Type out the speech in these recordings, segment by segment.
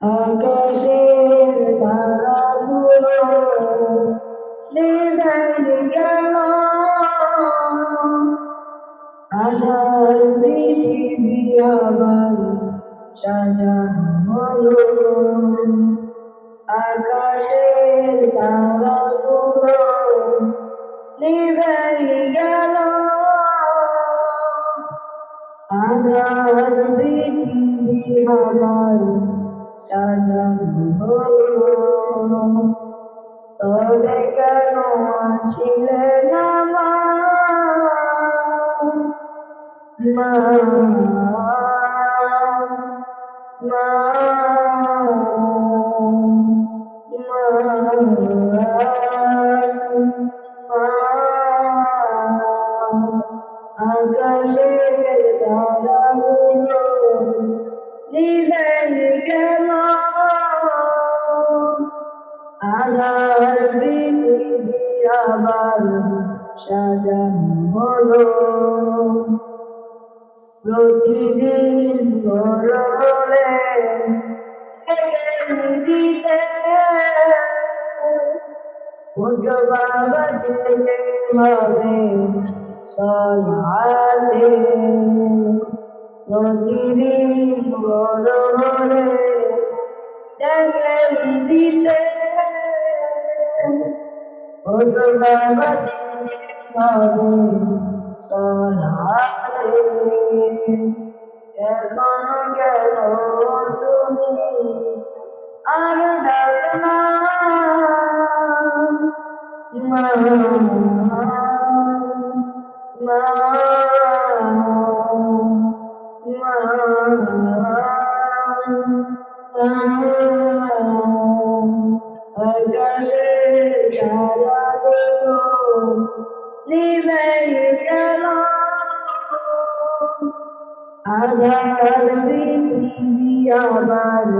আকাশের তারাগুলো গেল। আধার পৃথিবী আবার সাজানো হলো। আকাশের তারাগুলো নিভে গেল। আধার পৃথিবী আবার তবে কেন আসিলে না মা মা মা আধার পৃথিবী আবার সাজানো হলো প্রতিদিন বড় দিতে বাবা যেতে হবে সলাতে প্রতিদিন বড় দিতে যেতে হবে সলাতে এখন গেল তুমি আর ডাক না আধার পৃথিবী আবার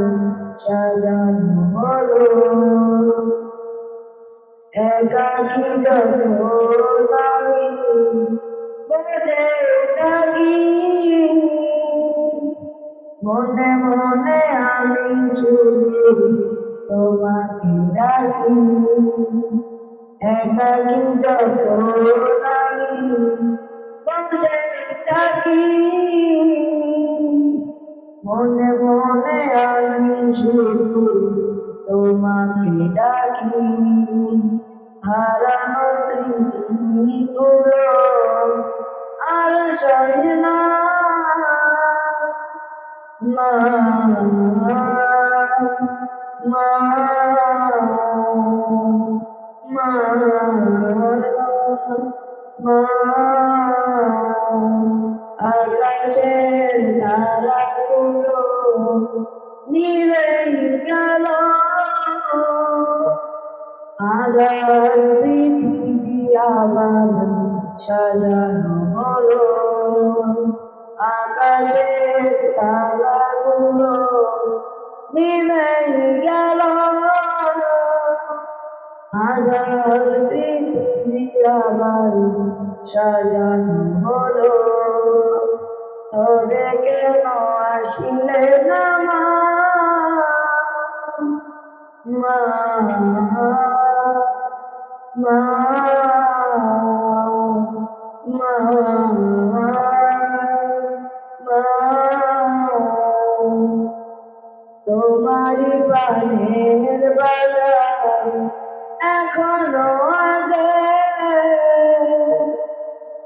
সাজানো হলো একাকি যখন আমি বেঁধে থাকি মনে মনে আমি শুধু তোমাকে ডাকি একাকি থাকি মনে মনে আমি শুধু তোমাকে ডাকি, হারানো স্মৃতিগুলো আর সয় না মা মা আকাশের তারাগুলো নিভে গেল। আধার পৃথিবী আবার সাজানো হলো। আকাশের তারাগুলো নিভে গেল। আধার পৃথিবী আবার সাজানো হলো। তবে কেন আসিলে না মা মা মা তোমারি পানের বাজার এখনও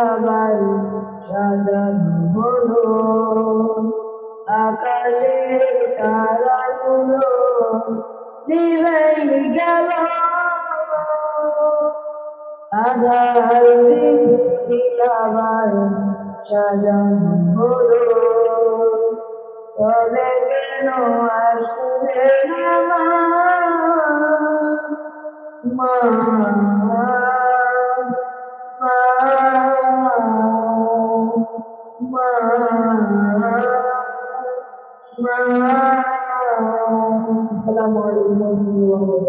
আবার সাজানো হলো আকাশের তারাগুলো নিভেই গেল আধার আবার সাজানো হলো তবে কেন আসবে না মা মা মা মা السلام عليكم ورحمة